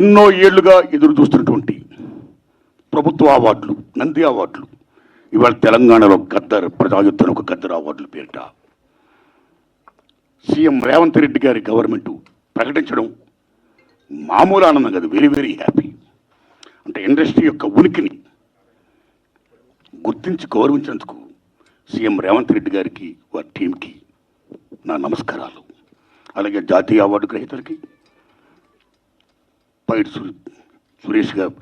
ఎన్నో ఏళ్ళుగా ఎదురు చూస్తున్నటువంటి ప్రభుత్వ అవార్డులు నంది అవార్డులు. ఇవాళ తెలంగాణలో గద్దర్ ప్రజాయుద్ధం ఒక గద్దర్ అవార్డులు పేరిట సీఎం రేవంత్ రెడ్డి గారి గవర్నమెంట్ ప్రకటించడం మామూలు ఆనందం కాదు వెరీ వెరీ హ్యాపీ అంటే ఇండస్ట్రీ యొక్క ఉనికిని గుర్తించి గౌరవించినందుకు సీఎం రేవంత్ రెడ్డి గారికి వారి టీంకి నా నమస్కారాలు. అలాగే జాతీయ అవార్డు గ్రహీతలకి పైడి సురేష్ గారు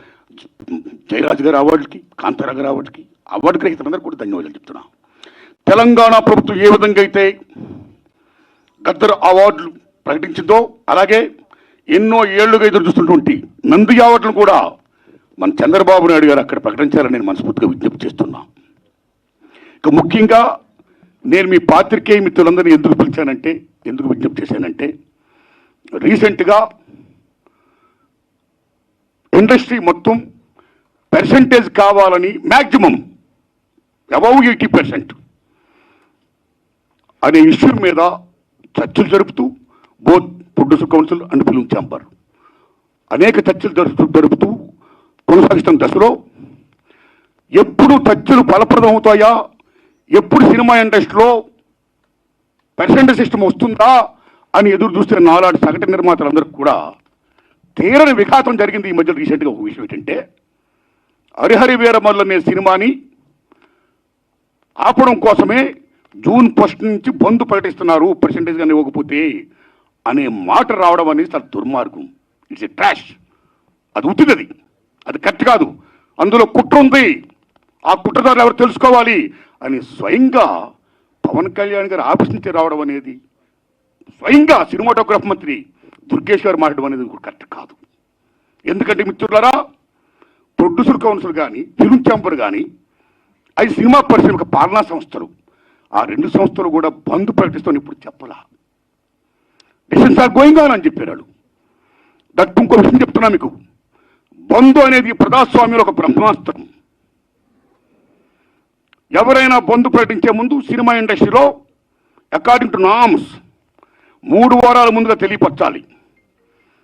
జయరాజ్ గారి అవార్డుకి కాంతారా గారు అవార్డుకి అవార్డు గ్రహీతలందరూ కూడా ధన్యవాదాలు చెప్తున్నా. తెలంగాణ ప్రభుత్వం ఏ విధంగా అయితే గద్దర్ అవార్డులు ప్రకటించిందో అలాగే ఎన్నో ఏళ్ళుగా ఎదురు చూస్తున్నటువంటి నంది అవార్డులను కూడా మన చంద్రబాబు నాయుడు గారు అక్కడ ప్రకటించాలని నేను మనస్ఫూర్తిగా విజ్ఞప్తి చేస్తున్నా. ఇక ముఖ్యంగా నేను మీ పాత్రికేయ మిత్రులందరినీ ఎందుకు పిలిచానంటే ఎందుకు విజ్ఞప్తి చేశానంటే రీసెంట్గా ఇండస్ట్రీ మొత్తం పర్సంటేజ్ కావాలని మ్యాక్సిమం అబౌవ్ ఎయిటీ పర్సెంట్ అనే ఇష్యూ మీద చర్చలు జరుపుతూ both producer council and film chamber అనేక చర్చలు జరుపుతూ జరుపుతూ కొనసాగిస్తున్న దశలో. ఎప్పుడు చర్చలు ఫలప్రదం అవుతాయా? ఎప్పుడు సినిమా ఇండస్ట్రీలో పర్సెంటేజ్ సిస్టమ్ వస్తుందా అని ఎదురు చూస్తున్న నాలాంటి సగటు నిర్మాతలందరికీ కూడా తీరని విఘాతం జరిగింది ఈ మధ్య రీసెంట్గా ఒక విషయం ఏంటంటే హరిహరి వీరమల్లు అనే సినిమాని ఆపడం కోసమే జూన్ ఫస్ట్ నుంచి బంద్ ప్రకటిస్తున్నారు పర్సంటేజ్ కానీ ఇవ్వకపోతే అనే మాట రావడం అనేది చాలా దుర్మార్గం. ఇట్స్ ఎ ట్రాష్ అది ఉత్తిదది అది కరెక్ట్ కాదు. అందులో కుట్ర ఉంది. ఆ కుట్రదారులు ఎవరు తెలుసుకోవాలి? అని స్వయంగా పవన్ కళ్యాణ్ గారి ఆఫీస్ నుంచి రావడం అనేది స్వయంగా సినిమాటోగ్రాఫ్ మంత్రి దుర్గేశ్వర్ గారు మాట్లాడడం అనేది కరెక్ట్ కాదు. ఎందుకంటే మిత్రులరా ప్రొడ్యూసర్ కౌన్సిల్ కానీ ఫిల్మ్ ఛాంబర్ కానీ అవి సినిమా పరిశ్రమ పాలనా సంస్థలు ఆ రెండు సంస్థలు కూడా బంద్ ప్రకటిస్తాను ఇప్పుడు చెప్పలా. డిసెన్స్ ఆర్ గోయింగ్ ఆన్ అని చెప్పారు వాళ్ళు. దట్ ఇంకో విషయం చెప్తున్నా మీకు. బంధు అనేది ప్రజాస్వామ్యంలో ఒక బ్రహ్మాస్త్రం. ఎవరైనా బంధు ప్రకటించే ముందు సినిమా ఇండస్ట్రీలో అకార్డింగ్ టు నామ్స్ మూడు వారాల ముందుగా తెలియపరచాలి.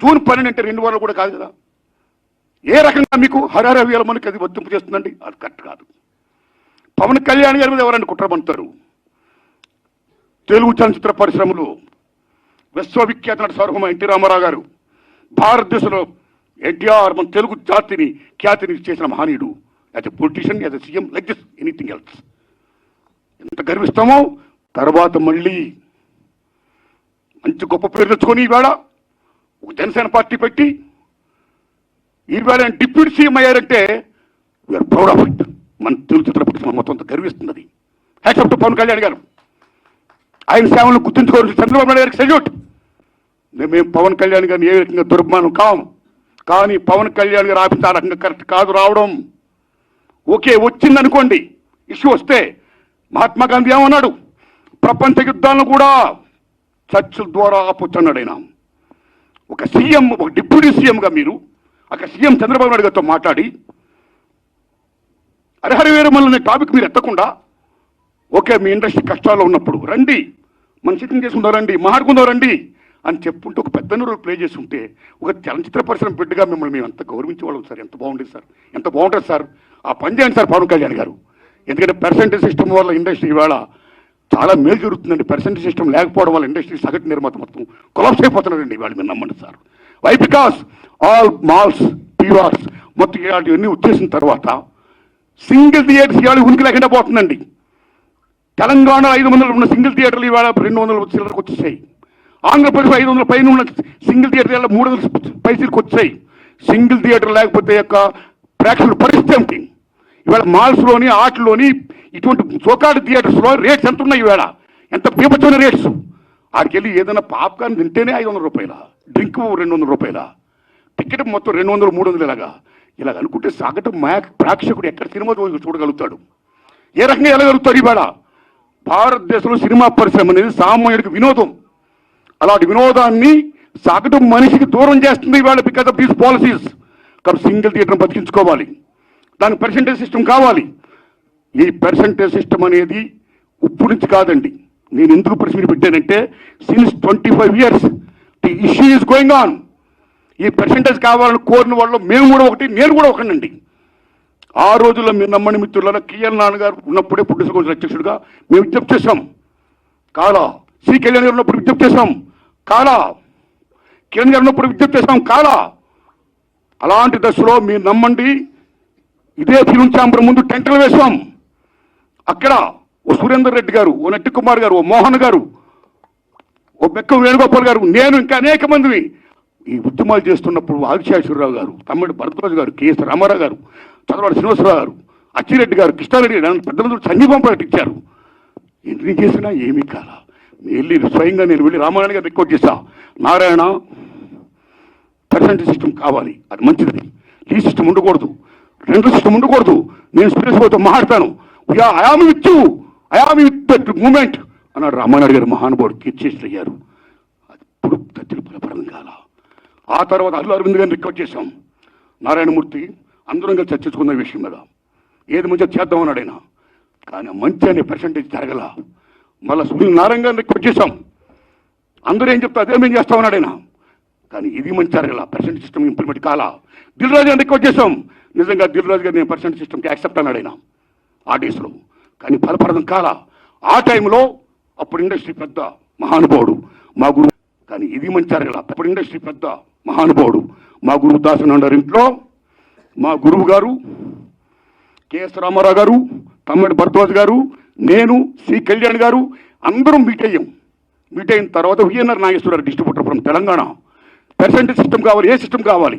జూన్ పన్నెండు అంటే రెండు వారాలు కూడా కాదు కదా. ఏ రకంగా మీకు హరహర వేల మనకి అది వర్తింపు చేస్తుందండి? అది కరెక్ట్ కాదు. పవన్ కళ్యాణ్ గారి మీద ఎవరైనా కుట్రమంటారు? తెలుగు చలనచిత్ర పరిశ్రమలు విశ్వవిఖ్యాత నటి సార్వభౌమ ఎన్టీ రామారావు గారు భారతదేశంలో ఎన్టీఆర్ మన తెలుగు జాతిని ఖ్యాతిని చేసిన మహనీయుడు. As a politician as a CM like this anything else ఎంత గర్విస్తామో? తర్వాత మళ్ళీ మంచి గొప్ప పేరు తెచ్చుకొని ఈవేళ జనసేన పార్టీ పెట్టి ఈవేళ డిప్యూటీ సీఎం అయ్యారంటే వీఆర్ ప్రౌడ్ ఆఫ్ ఇట్ మన తెలుగు చిత్రపటి మొత్తం గర్విస్తున్నది. గర్విస్తుంది టు పవన్ కళ్యాణ్ గారు. ఆయన సేవలను గుర్తుంచుకోవాలి చంద్రబాబు నాయుడు గారికి సెల్యూట్ మేము పవన్ కళ్యాణ్ గారిని ఏ రకంగా దుర్మానం కాము కానీ పవన్ కళ్యాణ్ గారు ఆఫీస్ ఆ రకంగా కరెక్ట్ కాదు రావడం. ఓకే వచ్చింది అనుకోండి ఇష్యూ వస్తే మహాత్మా గాంధీ ఏమన్నాడు? ప్రపంచ యుద్ధాలను కూడా చర్చల ద్వారా ఆపొచ్చు అన్నాడు ఆయన. ఒక సీఎం ఒక డిప్యూటీ సీఎంగా మీరు ఒక సీఎం చంద్రబాబు నాయుడు గారితో మాట్లాడి హరిహర వీరమల్లు అనే టాపిక్ మీరు ఎత్తకుండా ఓకే మీ ఇండస్ట్రీ కష్టాల్లో ఉన్నప్పుడు రండి మన సిద్ధం చేసుకుందాం రండి మాట్లాడుకుందాం రండి అని చెప్పుకుంటూ ఒక పెద్ద రోల్ ప్లే చేసి ఉంటే ఒక చలనచిత్ర పరిశ్రమ బిడ్డగా మిమ్మల్ని మేము ఎంత గౌరవించేవాళ్ళం సార్. ఎంత బాగుండేది సార్. ఎంత బాగుంటుంది సార్. ఆ పని చేయండి సార్ పవన్ కళ్యాణ్ గారు. ఎందుకంటే పర్సెంటేజ్ సిస్టమ్ వల్ల ఇండస్ట్రీ ఇవాళ చాలా మేలు జరుగుతుందండి. పర్సెంటేజ్ సిస్టమ్ లేకపోవడం వల్ల ఇండస్ట్రీ సగటు నిర్మాత మొత్తం కొలాప్స్ అయిపోతున్నారండి. వాళ్ళు మీరు నమ్మండి sir. Why because all malls PRs మొత్తం ఇలాంటివన్నీ వచ్చేసిన తర్వాత సింగిల్ థియేటర్స్ ఇవాళ ఉనికి లేకుండా పోతుందండి. తెలంగాణ ఐదు వందలు ఉన్న సింగిల్ థియేటర్లు ఇవాళ రెండు వందల చిల్లరకు వచ్చేసాయి. ఆంధ్రప్రదేశ్ ఐదు వందల పైన ఉన్న సింగిల్ థియేటర్ ఇవాళ మూడు వందల పైసలకు వచ్చాయి. సింగిల్ థియేటర్ లేకపోతే యొక్క ప్రేక్షకుల పరిస్థితి ఏమిటి? ఇవాళ మాల్స్లోని ఆటలోని ఇటువంటి చోకాడు థియేటర్స్లో రేట్స్ ఎంత ఉన్నాయి ఇవాళ. ఎంత పీపచ్చిన రేట్స్ ఆడికెళ్ళి ఏదైనా పాప్కార్న్ తింటేనే ఐదు వందల రూపాయల? డ్రింక్ రెండు వందల రూపాయల? టికెట్ మొత్తం రెండు వందలు మూడు వందలు ఇలాగా? ఇలాగ అనుకుంటే సగటు మ్యాక్ ప్రేక్షకుడు ఎక్కడ సినిమా చూడగలుగుతాడు? ఏ రకంగా వెళ్ళగలుగుతాడు ఇవాళ? భారతదేశంలో సినిమా పరిశ్రమ అనేది సామాన్యుడికి వినోదం. అలాంటి వినోదాన్ని సగటు మనిషికి దూరం చేస్తుంది ఇవాళ బికాస్ ఆఫ్ దీస్ పాలసీస్ కాబట్టి సింగిల్ థియేటర్ బతికించుకోవాలి. దానికి పర్సంటేజ్ సిస్టమ్ కావాలి. ఈ పర్సంటేజ్ సిస్టమ్ అనేది ఇప్పుడు నుంచి కాదండి. నేను ఎందుకు ప్రశ్న పెట్టానంటే since twenty five years the issue is going on ఈ పర్సంటేజ్ కావాలని కోరిన వాళ్ళు మేము కూడా ఒకటి నేను కూడా ఒకనండి ఆ రోజుల్లో మీరు నమ్మని మిత్రులలో కేఎల్ నాన్నగారు ఉన్నప్పుడే పుట్టిన కౌన్సిల్ అధ్యక్షుడిగా మేము విజ్ఞప్తి చేశాం. కాలా సి కళ్యాణ్ గారు ఉన్నప్పుడు విజ్ఞప్తి చేశాం. కాలా కిరణ్ గారు ఉన్నప్పుడు విజ్ఞప్తి చేశాం. కాలా అలాంటి దశలో మీరు నమ్మండి. ఇదే ఫిలిం ఛాంబర్ ముందు టెంటలు వేశాం అక్కడ ఓ సురేందర్ రెడ్డి గారు ఓ నట్టి కుమార్ గారు ఓ మోహన్ గారు ఓ బెక్క వేణుగోపాల్ గారు నేను ఇంకా అనేక మందిని ఈ ఉద్యమాలు చేస్తున్నప్పుడు ఆదిశాశ్వరరావు గారు తమ్ముడు భరద్వాజ్ గారు కేఎస్ రామారావు గారు చంద్రబాబు శ్రీనివాసరావు గారు అచ్చిరెడ్డి గారు కృష్ణారెడ్డి గారు పెద్దలందరూ సంఘీభం ప్రకటించారు ఎన్ని చేసినా ఏమీ కాల. వెళ్ళి స్వయంగా నేను వెళ్ళి రామారాయణ గారు రికార్డ్ చేశా నారాయణ పర్సంటేజ్ సిస్టమ్ కావాలి. అది మంచిది. ఈ సిస్టమ్ ఉండకూడదు. రెండు సిస్టమ్ ఉండకూడదు. నేను స్పేస్ పోతే మాట్లాడతాను I am with you I am with that moment అన్నాడు రామానాయుడు గారు మహానుభావుడు కీర్చేసి అయ్యారు అది ఇప్పుడు తత్తులు బలపడం కాల. ఆ తర్వాత అల్లు అరవింద్ గారిని రికార్డ్ చేశాం. నారాయణమూర్తి అందరం కలిసి చర్చించుకున్న విషయం మీద ఏది మంచిగా చేద్దాం అన్నాడు ఆయన. కానీ మంచి అనే పర్సంటేజ్ జరగల. మళ్ళీ సునీల్ నారాయణ గారిని రికార్డ్ చేశాం. అందరూ ఏం చెప్తా అదే మేము చేస్తామన్నాడు ఆయన. కానీ ఇది మంచి జరగల. పర్సంటేజ్ సిస్టమ్ ఇంప్లిమెంట్ కాలా. దిల్ రాజు గారిని రిక్వెస్ట్ చేసాం నిజంగా దిల్ గారు నేను పర్సెంట్ సిస్టమ్కి యాక్సెప్ట్ అన్నాడు ఆయన ఆ డేస్లో. కానీ ఫలప్రదం కాల ఆ టైంలో అప్పుడు ఇండస్ట్రీ పెద్ద మహానుభావుడు మా గురువు కానీ ఇది మంచి జరగల అప్పుడు ఇండస్ట్రీ పెద్ద మహానుభావుడు మా గురువు దాసన్ అన్నారు ఇంట్లో. మా గురువు గారు కెఎస్ రామారావు గారు తమ్మిడి భరద్వాజ్ గారు నేను సి కళ్యాణ్ గారు అందరం మీట్ అయ్యాం. మీట్ అయిన తర్వాత VNR Nageswararao distributor from Telangana. Percentage system కావాలి ఏ సిస్టమ్ కావాలి?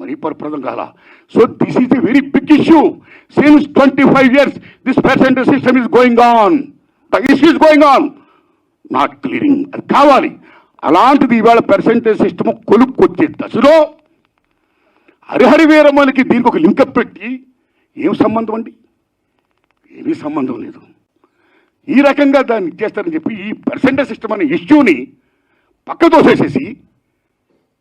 మరీ పరప్రదం కాల. So this is a very big issue since twenty five years this percentage system is going on the issue is going on not clearing అది కావాలి. అలాంటిది ఇవాళ పర్సెంటేజ్ సిస్టమ్ కొలుక్కొచ్చే దశలో హరిహరి వీరమ్మలకి దీనికి ఒక లింకప్ పెట్టి ఏం సంబంధం అండి? ఏమీ సంబంధం లేదు. ఈ రకంగా దాన్ని చేస్తారని చెప్పి ఈ పర్సెంటేజ్ సిస్టమ్ అనే ఇష్యూని పక్క తోసేసేసి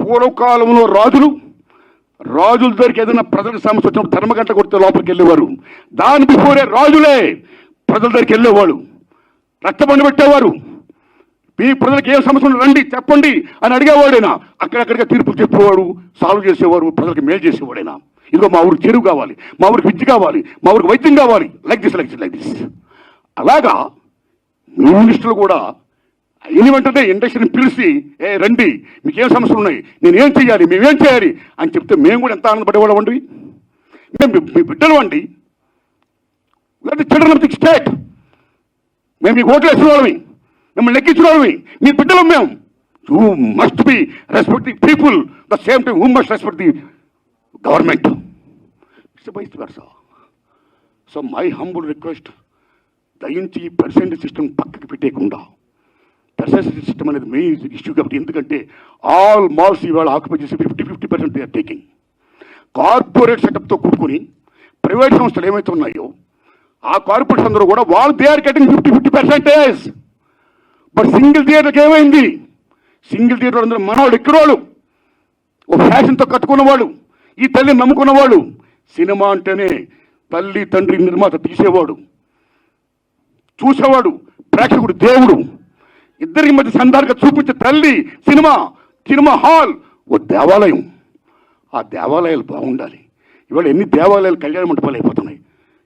పూర్వకాలంలో రాజులు రాజుల దగ్గరికి ఏదైనా ప్రజలకు సమస్య వచ్చినప్పుడు ధర్మగంట కొడితే లోపలికి వెళ్ళేవారు దాని బిఫోరే రాజులే ప్రజల దగ్గరికి వెళ్ళేవాడు రక్తబండి పెట్టేవారు. మీ ప్రజలకు ఏ సమస్య రండి చెప్పండి అని అడిగేవాడైనా. అక్కడక్కడిగా తీర్పు చెప్పేవాడు సాల్వ్ చేసేవారు ప్రజలకు మేలు చేసేవాడైనా. ఇదిగో మా ఊరికి చెరువు కావాలి మా ఊరికి విద్య కావాలి మా ఊరికి వైద్యం కావాలి. Like this like this like this. అలాగా మినిస్టర్లు కూడా అయిన వెంటనే ఇండస్ట్రీని పిలిచి ఏ రండి మీకేం సమస్యలు ఉన్నాయి? నేను ఏం చేయాలి మేమేం చేయాలి? అని చెప్తే మేము కూడా ఎంత ఆనందపడేవాళ్ళం అండి? మేము మీ- బిడ్డలు అండి. Children of the state. మేము మీకు ఓట్లు వేసిన వాళ్ళమి మిమ్మల్ని లెక్కించిన వాళ్ళమి మీ బిడ్డలం మేము. You must be respect the people the same time who must respect the government it's vice versa so my humble request దయించి పర్సెంట్ సిస్టమ్ పక్కకి పెట్టేయకుండా పర్సెంట్ సిస్టమ్ అనేది మెయిన్ ఇష్యూ కాబట్టి ఎందుకంటే ఆల్ మాల్స్ ఇవాళ ఆక్యుపై చేసి fifty fifty percent they are taking corporate సెటప్తో కూడుకుని private సంస్థలు ఏమైతే ఉన్నాయో ఆ కార్పొరేట్స్ అందరూ కూడా వాళ్ళు they are getting fifty fifty percentage but single థియేటర్కి ఏమైంది? సింగిల్ థియేటర్ అందరూ మనవాళ్ళు ఎక్కడోళ్ళు? ఓ ఫ్యాషన్తో కట్టుకున్నవాళ్ళు ఈ తల్లిని నమ్ముకున్నవాడు సినిమా అంటేనే తల్లి తండ్రి నిర్మాత తీసేవాడు. చూసేవాడు. ప్రేక్షకుడు దేవుడు. ఇద్దరికి మధ్య సందారుగా చూపించే తల్లి సినిమా సినిమా హాల్ ఓ దేవాలయం. ఆ దేవాలయాలు బాగుండాలి. ఇవాళ ఎన్ని దేవాలయాలు కళ్యాణ మండపాలు అయిపోతున్నాయి.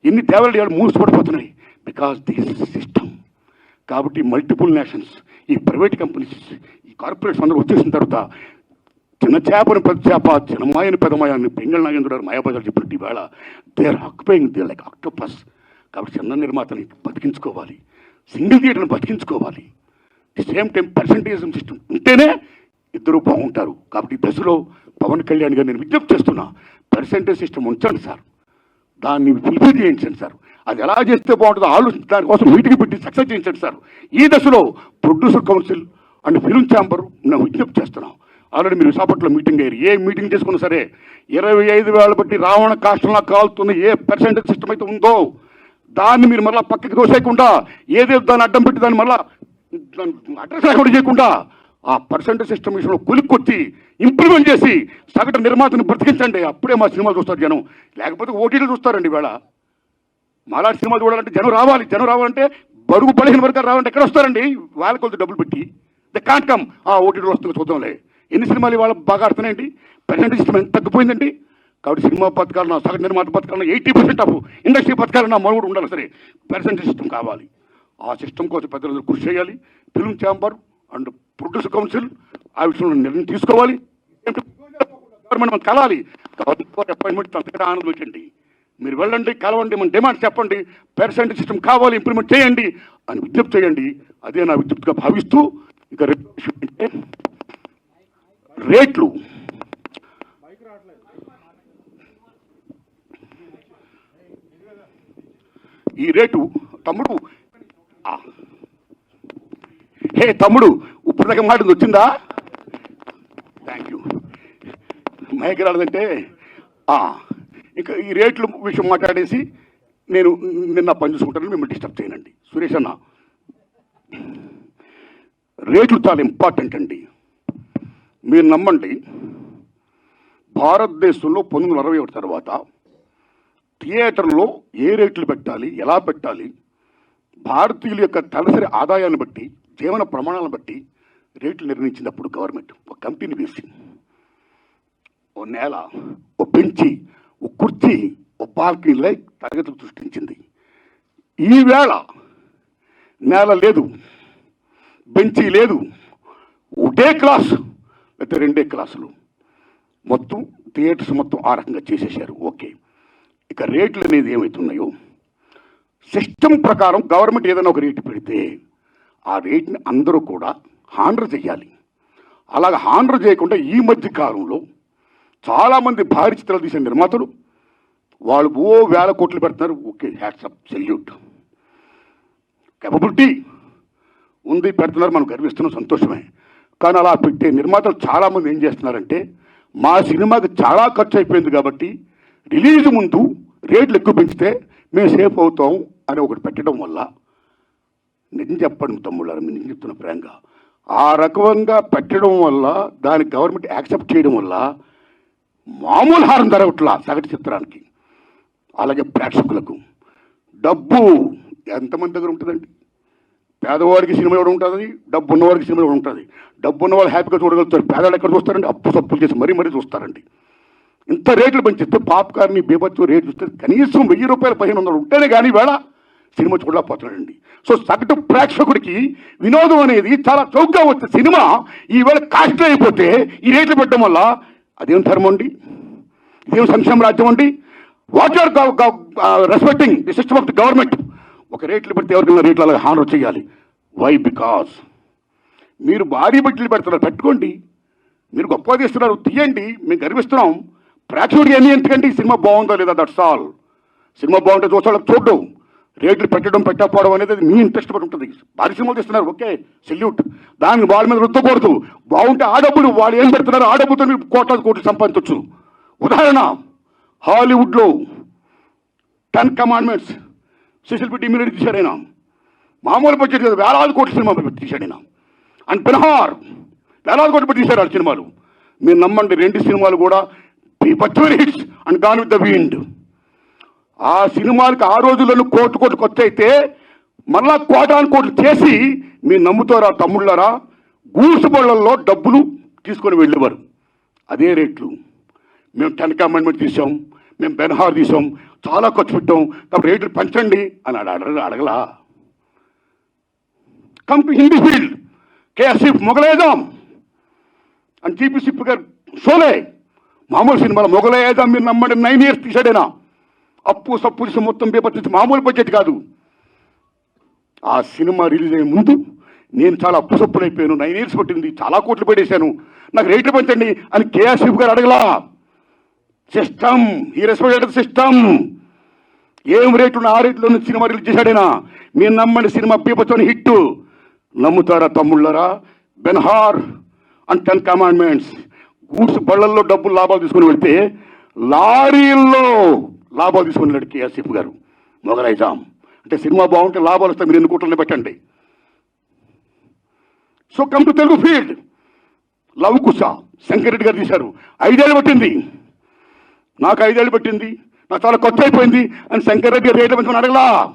ఎన్ని దేవాలయాలు ఇవాళ మూసిపడిపోతున్నాయి బికాస్ దిస్ సిస్టమ్ కాబట్టి మల్టిపుల్ నేషన్స్ ఈ ప్రైవేట్ కంపెనీస్ ఈ కార్పొరేట్స్ అందరూ వచ్చేసిన తర్వాత చిన్న చేపని పెద్ద చేప చిన్నమాయని పెద్దమాయని పెంగళ నాగేంద్ర మాయాబజార్ చెప్పినట్టు ఈవేళ they are occupying they like octopus కాబట్టి చిన్న నిర్మాతని బతికించుకోవాలి. సింగిల్ థియేటర్ని బతికించుకోవాలి. సేమ్ టైం పర్సంటేజం సిస్టమ్ ఉంటేనే ఇద్దరు బాగుంటారు. కాబట్టి దశలో పవన్ కళ్యాణ్ గారు నేను విజ్ఞప్తి చేస్తున్నా పర్సంటేజ్ సిస్టమ్ ఉంచండి సార్. దాన్ని ఫుల్ఫిల్ చేయించండి సార్. అది ఎలా చేస్తే బాగుంటుందో ఆలోచించి దానికోసం మీటింగ్ పెట్టి సక్సెస్ చేయించండి సార్. ఈ దశలో producer council and film chamber నేను విజ్ఞప్తి చేస్తున్నాం. ఆల్రెడీ మీరు విశాఖపట్నంలో మీటింగ్ అయ్యారు. ఏ మీటింగ్ చేసుకున్నా సరే ఇరవై ఐదు వేల బట్టి రావణ కాష్టంలా కాలుతున్న ఏ పర్సెంటేజ్ సిస్టమ్ అయితే ఉందో దాన్ని మీరు మళ్ళీ పక్కకి దోసేయకుండా ఏదేదో దాన్ని అడ్డం పెట్టి దాన్ని మళ్ళీ అడ్రస్ లేకుండా చేయకుండా ఆ పర్సెంటేజ్ సిస్టమ్ విషయంలో కొలిక్కొచ్చి ఇంప్లిమెంట్ చేసి సగటు నిర్మాతను బ్రతికించండి. అప్పుడే మా సినిమాలు చూస్తారు జనం. లేకపోతే ఓటీలు చూస్తారండి ఇవాళ. మాలాంటి సినిమా చూడాలంటే జనం రావాలి. జనం రావాలంటే బడుగు బలహీన వర్గాలు రావాలంటే ఎక్కడ వస్తారండి? వాళ్ళ కొలత డబ్బులు పెట్టి. ద కాంట్ కమ్ ఆ ఓటీటీలో వస్తుంది చూద్దాంలే. ఎన్ని సినిమాలు ఇవాళ బాగా ఆడుతున్నాయండి? ప్రజెంట్ సిస్టమ్ ఎంత తగ్గిపోయిందండి? కాబట్టి సినిమా పథకాలు సగటు నిర్మాత పథకాలు ఎయిటీ పర్సెంట్ ఆఫ్ ఇండస్ట్రీ పథకాలు నా మనుగుడు ఉండాలి సరే. పర్సెంట్ సిస్టమ్ కావాలి. ఆ సిస్టమ్ కోసం పెద్దలందరూ కృషి చేయాలి. Film chamber and producer council ఆ విషయంలో నిర్ణయం తీసుకోవాలి. గవర్నమెంట్ మనం కలాలి. గవర్నమెంట్ అపాయింట్మెంట్ అంతకంటే ఆనందం మీరు వెళ్ళండి కలవండి మన డిమాండ్ చెప్పండి పర్సెంట్ సిస్టమ్ కావాలి ఇంప్లిమెంట్ చేయండి అని విజ్ఞప్తి చేయండి. అదే నా విజ్ఞప్తిగా భావిస్తూ ఇక రేపు రేట్లు. ఈ రేటు తమ్ముడు ఆ. హే తమ్ముడు ఇప్పుడు దాకా మాట వచ్చిందా థ్యాంక్ యూ మైకరాడదంటే ఇంకా ఈ రేట్ల విషయం మాట్లాడేసి నేను నిన్న పని చూసుకుంటాను మిమ్మల్ని డిస్టర్బ్ చేయనండి. సురేష్ అన్న రేట్లు చాలా ఇంపార్టెంట్ అండి. మీరు నమ్మండి భారతదేశంలో పంతొమ్మిది వందల అరవై ఒకటి తర్వాత థియేటర్లో ఏ రేట్లు పెట్టాలి ఎలా పెట్టాలి భారతీయుల యొక్క తలసరి ఆదాయాన్ని బట్టి జీవన ప్రమాణాలను బట్టి రేట్లు నిర్ణయించినప్పుడు గవర్నమెంట్ ఒక కంపెనీ వేసి ఓ నేల ఓ బెంచి ఓ కుర్చీ ఓ పార్కింగ్ లైక్ తరగతులు సృష్టించింది. ఈవేళ నేల లేదు బెంచీ లేదు ఒకటే క్లాస్ లేకపోతే రెండే క్లాసులు. మొత్తం థియేటర్స్ మొత్తం ఆ రకంగా చేసేసారు ఓకే. ఇక రేట్లు అనేది ఏమవుతున్నాయో సిస్టమ్ ప్రకారం గవర్నమెంట్ ఏదైనా ఒక రేటు పెడితే ఆ రేట్ని అందరూ కూడా హాండర్ చేయాలి అలాగ హాండర్ చేయకుండా ఈ మధ్య కాలంలో చాలామంది భారీ చిత్రాలు తీసిన నిర్మాతలు వాళ్ళు ఓ వేల కోట్లు పెడుతున్నారు. Okay hats off salute. కెపబిలిటీ ఉంది పెడుతున్నారు మనం గర్విస్తున్నాం సంతోషమే. కానీ అలా పెట్టే నిర్మాతలు చాలామంది ఏం చేస్తున్నారంటే మా సినిమాకి చాలా ఖర్చు అయిపోయింది కాబట్టి రిలీజ్ ముందు రేట్లు ఎక్కువ పెంచితే మేము సేఫ్ అవుతాం అని ఒకటి పెట్టడం వల్ల నిజం చెప్పండి తమ్ముళ్ళారు మీరు నిజం చెప్తున్న ప్రేంగా ఆ రకంగా పెట్టడం వల్ల దాని గవర్నమెంట్ యాక్సెప్ట్ చేయడం వల్ల మామూలు హారం ధరవట్లా సగటు చిత్రానికి అలాగే ప్రేక్షకులకు. డబ్బు ఎంతమంది దగ్గర ఉంటుందండి? పేదవాడికి సినిమా ఇవ్వడం ఉంటుంది? డబ్బు ఉన్నవాడికి సినిమా ఇవ్వడం ఉంటుంది? డబ్బు ఉన్నవాళ్ళు హ్యాపీగా చూడగలుగుతారు. పేదవాళ్ళు ఎక్కడ చూస్తారండి? అప్పు సప్పులు చేసి మరీ మరీ చూస్తారండి. ఇంత రేట్లు పెంచిస్తే పాప్కార్న్ బీభత్సం రేటు చూస్తే కనీసం వెయ్యి రూపాయలు పదిహేను వందలు ఉంటేనే కానీ వేళ సినిమా చూడలేకపోతున్నాడండి. సో సగటు ప్రేక్షకుడికి వినోదం అనేది చాలా చౌకగా వచ్చే సినిమా ఈవేళ కాస్ట్ అయిపోతే ఈ రేట్లు పెట్టడం వల్ల అదేం ధర్మం అండి? ఇదేం సంక్షేమ రాజ్యం అండి? What are respecting the system of the government ఒక రేట్లు పెడితే ఎవరికైనా రేట్లు అలాగే హానర్ చేయాలి. వై బికాస్ మీరు భారీ బట్టలు పెడుతున్నారు పెట్టుకోండి. మీరు గొప్ప తీస్తున్నారు తీయండి. మేము గర్విస్తున్నాం. ప్రేక్షకుడికి ఎన్ని ఎందుకంటే ఈ సినిమా బాగుందో లేదా? దట్స్ ఆల్ సినిమా బాగుంటే చూస్తాడు చూడడం. రేట్లు పెట్టడం పెట్టకపోవడం అనేది మీ ఇంట్రెస్ట్ పడి ఉంటుంది. భారీ సినిమాలు తీస్తున్నారు ఓకే సెల్యూట్ దానికి వాళ్ళ మీద రుద్దకూడదు. బాగుంటే ఆ డబ్బులు వాళ్ళు ఏం పెడుతున్నారు ఆ డబ్బుతో మీరు కోట్లాది కోట్లు సంపాదించవచ్చు ఉదాహరణ హాలీవుడ్లో టెన్ కమాండ్మెంట్స్ సుశీల్ పెట్టి ఇమ్యూనిటీ తీశాడు ఆయన. మామూలు బడ్జెట్ కాదు వేలాది కోట్ల సినిమా పెట్టి తీశాడు ఆయన. అండ్ బెనహార్ వేలాది కోట్లు పెట్టి తీశారు ఆ సినిమాలు. మీరు నమ్మండి రెండు సినిమాలు కూడా బీభత్సమైన hits and gone with the wind ఆ సినిమాకి ఆ రోజులను కోటి కోట్లు ఖర్చు అయితే మళ్ళా కోటాను కోట్లు చేసి మీరు నమ్ముతారా తమ్ముళ్ళారా? గూడ్స్ బళ్ళల్లో డబ్బులు తీసుకొని వెళ్ళేవారు. అదే రేట్లు. మేము టెన్ కమాండ్మెంట్ తీసాం మేము బెన్హార్ తీసాం చాలా ఖర్చు పెట్టాం కాబట్టి రేట్లు పెంచండి అని అడగ అడగలా. కమ్ టు హిందీ ఫీల్డ్ కేఎస్ఎఫ్ మొగలేదాం అని జీపీ సిప్ గారు షోలే మామూలు సినిమాలో మొగలేదాం మీరు నమ్మండి. నైన్ ఇయర్స్ తీసాడేనా అప్పు సప్పు మొత్తం పేపర్ మామూలు బడ్జెట్ కాదు. ఆ సినిమా రిలీజ్ అయ్యే ముందు నేను చాలా అప్పు సప్పులు అయిపోయాను నైన్ ఇయర్స్ పట్టింది. చాలా కోట్లు పెట్టేశాను నాకు రేట్లు పెంచండి అని కేఎస్ఎఫ్ గారు అడగలా. సిస్టమ్ ఈ రెస్పెక్ట్ సిస్టమ్. ఏం రేట్లు ఉన్న ఆ రేట్లో సినిమా రిలీజ్ చేశాడేనా? మీరు నమ్మండి సినిమా పీపతోని హిట్. నమ్ముతారా తమ్ముళ్ళరా? Ben Hur and ten commandments. Goods బళ్ళల్లో డబ్బులు లాభాలు తీసుకుని వెళ్తే లారీల్లో లాభాలు తీసుకున్నాడు వెళ్ళాడు గారు. మొగలైజాం అంటే సినిమా బాగుంటే లాభాలు వస్తాయి మీరు ఎన్ని కోట్లని పెట్టండి? So come to Telugu field Lava Kusa. Shankarreddy garu తీశారు. ఐదేళ్ళు పట్టింది. నాకు ఐదేళ్ళు పట్టింది. నాకు చాలా కొత్త అయిపోయింది. అని శంకరెడ్డి రెడ్డి రేట్లు పెంచుకుని అడగలా.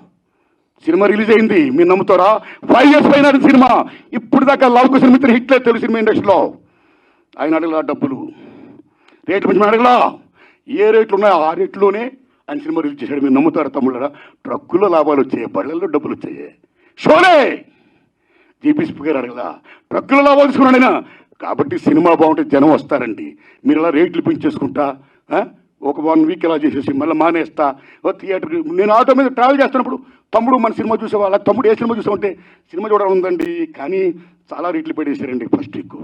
సినిమా రిలీజ్ అయింది. మీరు నమ్ముతారా? ఫైవ్ ఇయర్స్ పైన సినిమా. ఇప్పుడు దాకా లవ్ కుష మిత్రులు హిట్ లేదు తెలుగు సినిమా ఇండస్ట్రీలో. ఆయన అడగలా డబ్బులు. రేట్లు పెంచుకుని అడగలా. ఏ రేట్లు ఉన్నాయో ఆ రేట్లోనే ఆయన సినిమా రిలీజ్ చేశాడు. మీరు నమ్ముతారు తమ్ముళ్ళరా? ట్రక్కులో లాభాలు వచ్చాయి బళ్ళల్లో డబ్బులు వచ్చాయి. షోలే! జీపీసీ గారు అడగలా. ట్రక్కులో లాభాలు తీసుకున్నాడు కాబట్టి సినిమా బాగుంటే జనం వస్తారండి. మీరు ఇలా రేట్లు పెంచేసుకుంటా ఒక వన్ వీక్ ఇలా చేసేసి మళ్ళీ మానేస్తా. థియేటర్కి నేను ఆటో మీద ట్రావెల్ చేస్తున్నప్పుడు తమ్ముడు మన సినిమా చూసేవాళ్ళ తమ్ముడు ఏ సినిమా చూసామంటే సినిమా చూడాలి ఉందండి. కానీ చాలా రేట్లు పెట్టేశారండి ఫస్ట్ వీక్.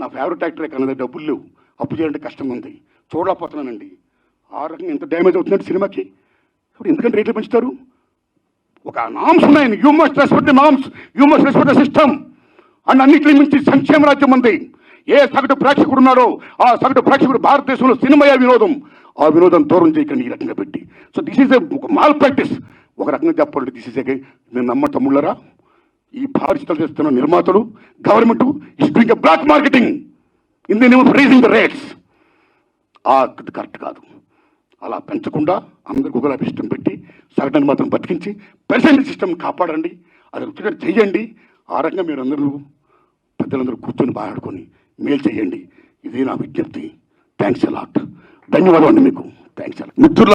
నా ఫేవరెట్ యాక్టర్ కన్నా డబ్బులు లేవు. అప్పు చేయాలంటే కష్టంగా ఉంది. చూడలేకపోతున్నానండి. ఆ రకంగా ఎంత డ్యామేజ్ అవుతుందంటే సినిమాకి. ఇప్పుడు ఎందుకంటే రేట్లు పెంచుతారు? ఒక నామ్స్ ఉన్నాయి. You must respect the norms you must respect the system and అన్నింటినీ మించి సంక్షేమ రాజ్యం ఉంది. ఏ సగటు ప్రేక్షకుడు ఉన్నాడో ఆ సగటు ప్రేక్షకుడు భారతదేశంలో సినిమాయే వినోదం? ఆ వినోదం దూరం చేయకండి ఈ రకంగా పెట్టి. సో దిస్ ఈస్ ఒక మాల్ ప్రాక్టీస్ ఒక రకంగా చెప్పాలంటే దిస్ ఈస్ నేను నమ్మ తమ్ముళ్ళరా? ఈ భారతీయులు చేస్తున్న నిర్మాతలు government is doing black marketing in the name raising the rates ఆ కరెక్ట్ కాదు. అలా పెంచకుండా అందరికీ ఒకలా సిస్టమ్ పెట్టి సగటుని మాత్రం బతికించి పరిశీలన సిస్టమ్ కాపాడండి అది రుచిగా చేయండి ఆ రకంగా మీరు అందరూ పెద్దలందరూ కూర్చొని మాట్లాడుకొని మేలు చేయండి ఇది నా విజ్ఞప్తి. థ్యాంక్స్ అలాట్ ధన్యవాదాలు అండి మీకు. థ్యాంక్స్ అలాట్ మిత్రుల